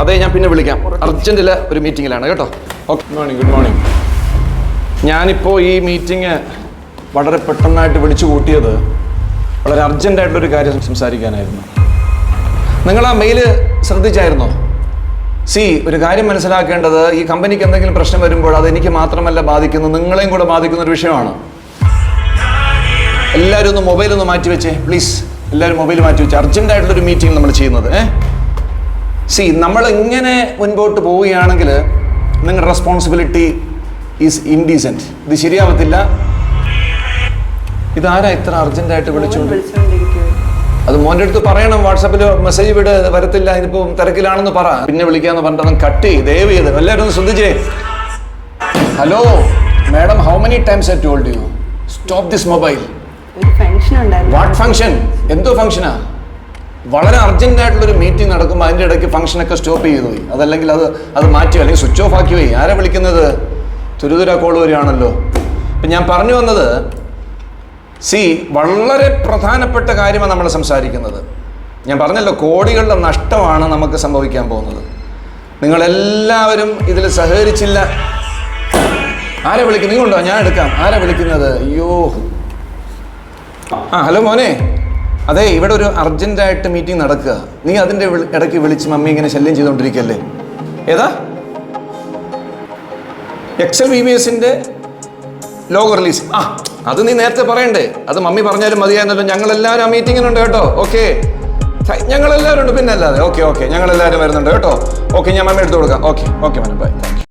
അതെ ഞാൻ പിന്നെ വിളിക്കാം. അർജന്റിലെ ഒരു മീറ്റിങ്ങിലാണ് കേട്ടോ. Okay good morning good morning ഞാനിപ്പോൾ ഈ മീറ്റിംഗ് വളരെ പെട്ടെന്നായിട്ട് വിളിച്ചു കൂട്ടിയത് വളരെ അർജന്റായിട്ടുള്ളൊരു കാര്യം സംസാരിക്കാനായിരുന്നു. നിങ്ങൾ ആ മെയിൽ ശ്രദ്ധിച്ചായിരുന്നോ? സി ഒരു കാര്യം മനസ്സിലാക്കേണ്ടത് ഈ കമ്പനിക്ക് എന്തെങ്കിലും പ്രശ്നം വരുമ്പോൾ അത് എനിക്ക് മാത്രമല്ല ബാധിക്കുന്നത് നിങ്ങളെയും കൂടെ ബാധിക്കുന്ന ഒരു വിഷയമാണ്. എല്ലാവരും ഒന്ന് മൊബൈൽ ഒന്ന് മാറ്റി വെച്ചേ പ്ലീസ് എല്ലാവരും മൊബൈൽ മാറ്റി വെച്ച് അർജന്റായിട്ടുള്ളൊരു മീറ്റിംഗ് നമ്മൾ ചെയ്യുന്നത് ഏ? സി നമ്മൾ ഇങ്ങനെ മുൻപോട്ട് പോവുകയാണെങ്കിൽ നിങ്ങളുടെ റെസ്പോൺസിബിലിറ്റി ഈസ് ഇൻഡീസെന്റ് ഇത് ശരിയാവത്തില്ല. ഇതാരാ ഇത്ര അർജന്റ് ആയിട്ട് വിളിച്ചുകൊണ്ട് അത് മോന്റെ അടുത്ത് പറയണം. വാട്സാപ്പിൽ മെസ്സേജ് വിട് വരത്തില്ല ഇതിപ്പോ തിരക്കിലാണെന്ന് പറ. പിന്നെ വിളിക്കാന്ന് പറഞ്ഞിട്ട് കട്ട് ചെയ്ത് ദയവ് ചെയ്ത്. എല്ലാവരും ഒന്ന് ശ്രദ്ധിച്ചേ. Hello madam how many times I told you stop this mobile what function എന്തോ ഫംഗ്ഷനാ വളരെ അർജന്റ് ആയിട്ടുള്ള ഒരു മീറ്റിംഗ് നടക്കുമ്പോൾ അതിന്റെ ഇടയ്ക്ക് ഫംഗ്ഷനൊക്കെ സ്റ്റോപ്പ് ചെയ്തു പോയി അതല്ലെങ്കിൽ അത് അത് മാറ്റി അല്ലെങ്കിൽ സ്വിച്ച് ഓഫ് ആക്കി പോയി ആരാ വിളിക്കുന്നത്? തുരുതുര കോൾ വരികയാണല്ലോ. അപ്പം ഞാൻ പറഞ്ഞു വന്നത് സി വളരെ പ്രധാനപ്പെട്ട കാര്യമാണ് നമ്മൾ സംസാരിക്കുന്നത്. ഞാൻ പറഞ്ഞല്ലോ കോടികളുടെ നഷ്ടമാണ് നമുക്ക് സംഭവിക്കാൻ പോകുന്നത്. നിങ്ങളെല്ലാവരും ഇതിൽ സഹകരിച്ചില്ല. ആരെ വിളിക്കുന്നത് ഉണ്ടോ ഞാൻ എടുക്കാം. ആരെ വിളിക്കുന്നത്? അയ്യോ. ആ ഹലോ മോനെ. അതെ ഇവിടെ ഒരു അർജന്റായിട്ട് മീറ്റിംഗ് നടക്കുക. നീ അതിന്റെ ഇടയ്ക്ക് വിളിച്ച് മമ്മി ഇങ്ങനെ ശല്യം ചെയ്തുകൊണ്ടിരിക്കല്ലേ ഏതാ? എക്സൽ വി ബി എസിന്റെ ലോഗോ റിലീസ് ആ അത് നീ നേരത്തെ പറയണ്ടേ. അത് മമ്മി പറഞ്ഞാലും മതിയായിരുന്നല്ലോ. ഞങ്ങളെല്ലാവരും ആ മീറ്റിങ്ങിനുണ്ട് കേട്ടോ. ഓക്കെ ഞങ്ങളെല്ലാവരും ഉണ്ട്. പിന്നെ അല്ലാതെ ഓക്കെ ഓക്കെ ഞങ്ങളെല്ലാവരും വരുന്നുണ്ട് കേട്ടോ. ഓക്കെ ഞാൻ മമ്മി എടുത്തു കൊടുക്കാം. Okay okay madam bye thank